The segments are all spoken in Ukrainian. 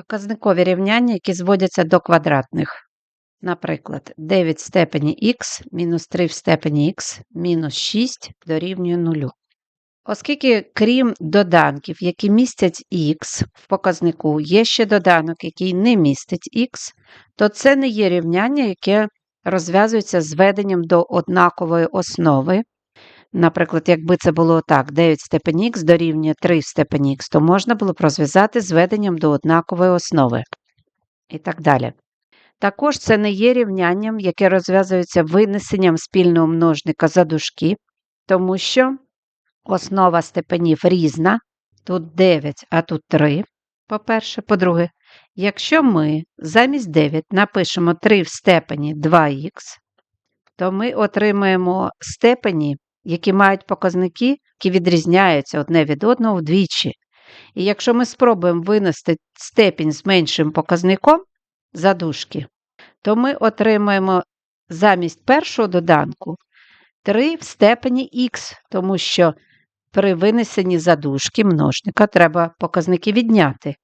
Показникові рівняння, які зводяться до квадратних. Наприклад, 9 в степені х мінус 3 в степені х мінус 6 дорівнює 0. Оскільки, крім доданків, які містять х в показнику, є ще доданок, який не містить х, то це не є рівняння, яке розв'язується зведенням до однакової основи. Наприклад, якби це було так, 9 в степені х дорівнює 3 в степені х, то можна було б розв'язати зведенням до однакової основи. І так далі. Також це не є рівнянням, яке розв'язується винесенням спільного множника за дужки, тому що основа степенів різна, тут 9, а тут 3, по-перше. По-друге, якщо ми замість 9 напишемо 3 в степені 2х, то ми отримаємо степені, які мають показники, які відрізняються одне від одного вдвічі. І якщо ми спробуємо винести степінь з меншим показником задушки, то ми отримаємо замість першого доданку 3 в степені х, тому що при винесенні задушки множника треба показники відняти.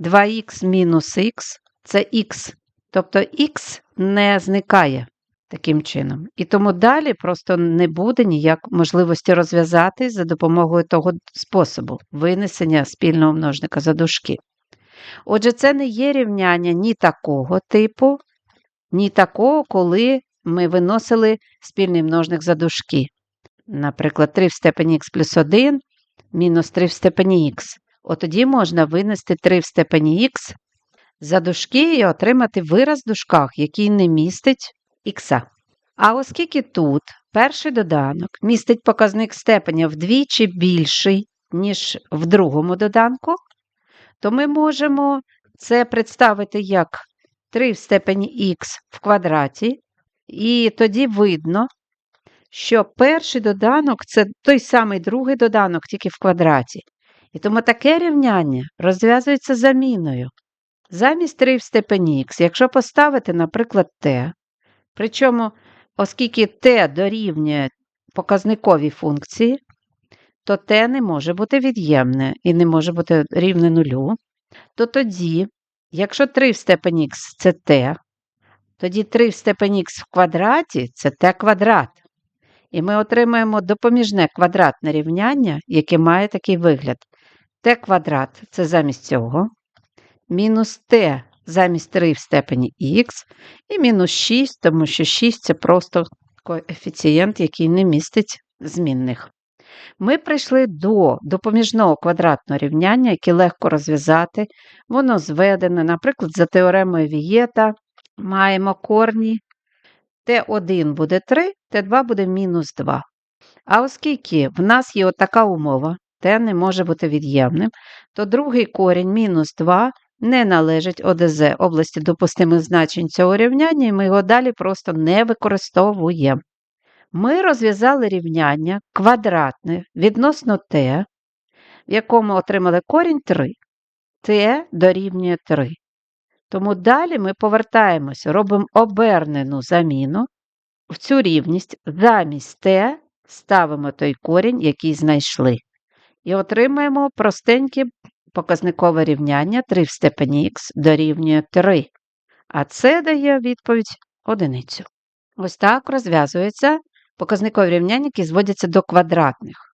2х мінус х це х, тобто х не зникає таким чином. І тому далі просто не буде ніяк можливості розв'язати за допомогою того способу винесення спільного множника за дужки. Отже, це не є рівняння ні такого типу, ні такого, коли ми виносили спільний множник за дужки. Наприклад, 3 в степені х плюс 1 мінус 3 в степені х. От тоді можна винести 3 в степені х за дужки і отримати вираз в дужках, який не містить х. А оскільки тут перший доданок містить показник степеня вдвічі більший, ніж в другому доданку, то ми можемо це представити як 3 в степені х в квадраті, і тоді видно, що перший доданок це той самий другий доданок, тільки в квадраті. І тому таке рівняння розв'язується заміною. Замість 3 в степені х, якщо поставити, наприклад, t, причому, оскільки t дорівнює показниковій функції, то t не може бути від'ємне і не може бути рівне нулю, то тоді, якщо 3 в степені х це t, тоді 3 в степені х в квадраті це t квадрат. І ми отримаємо допоміжне квадратне рівняння, яке має такий вигляд. t квадрат це замість цього, мінус t замість 3 в степені х, і мінус 6, тому що 6 це просто коефіцієнт, який не містить змінних. Ми прийшли до допоміжного квадратного рівняння, яке легко розв'язати. Воно зведене, наприклад, за теоремою Вієта маємо корні. Т1 буде 3, Т2 буде мінус 2. А оскільки в нас є така умова, Т не може бути від'ємним, то другий корінь мінус 2 не належить ОДЗ області допустимих значень цього рівняння, і ми його далі просто не використовуємо. Ми розв'язали рівняння квадратне відносно t, в якому отримали корінь 3. t дорівнює 3. Тому далі ми повертаємося, робимо обернену заміну в цю рівність замість t ставимо той корінь, який знайшли. І отримаємо простеньке показникове рівняння 3 в степені х дорівнює 3. А це дає відповідь одиницю. Ось так розв'язується показникові рівняння, які зводяться до квадратних.